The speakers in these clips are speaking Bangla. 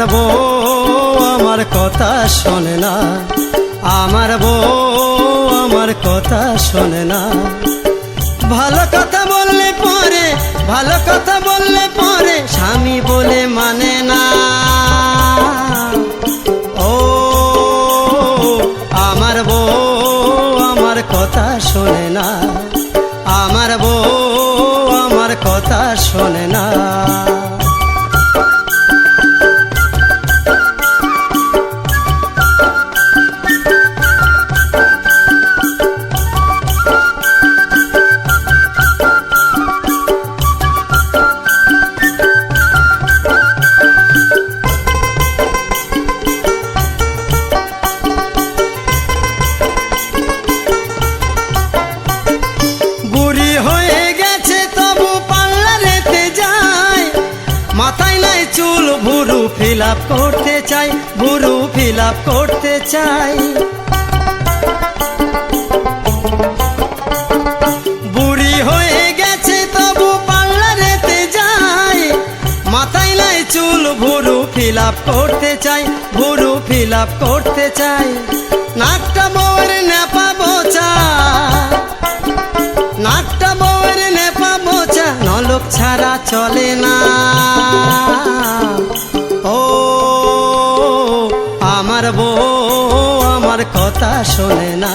আমার বউ আমার কথা শোনে না। আমার বউ আমার কথা শোনে না। ভালো কথা বললে পরে, ভালো কথা বললে পরে স্বামী বলে মানে না। ও, আমার বউ আমার কথা শোনে না। আমার বউ আমার কথা শোনে না। ভুরু ফিল করতে চাই ভুরু ফিল করতে চাই। বুড়ি হয়ে গেছে, তবু মাথায় চুল ফিল করতে চাই ভুরু ফিল করতে চাই। নাকটা বউয়ের নেপা বোচা ছাড়া চলে না। ও, আমার বউ আমার কথা শোনে না।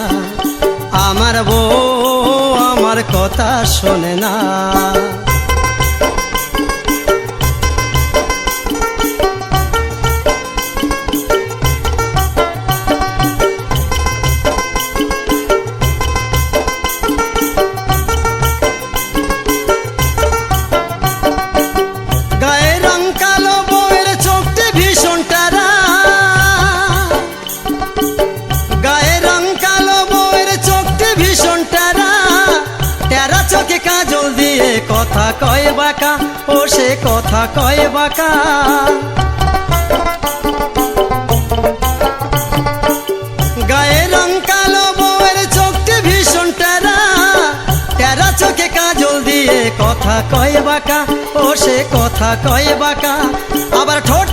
আমার বউ আমার কথা শোনে না। কথা কয় বাঁকা, ও সে কথা কয় বাঁকা। গায়ে রং কালো, বউয়ের চোখটি ভীষণ টেরা। টেরা চোখে কাজল দিয়ে কথা কয় বাঁকা, ও সে কথা কয় বাঁকা। আবার গড়ে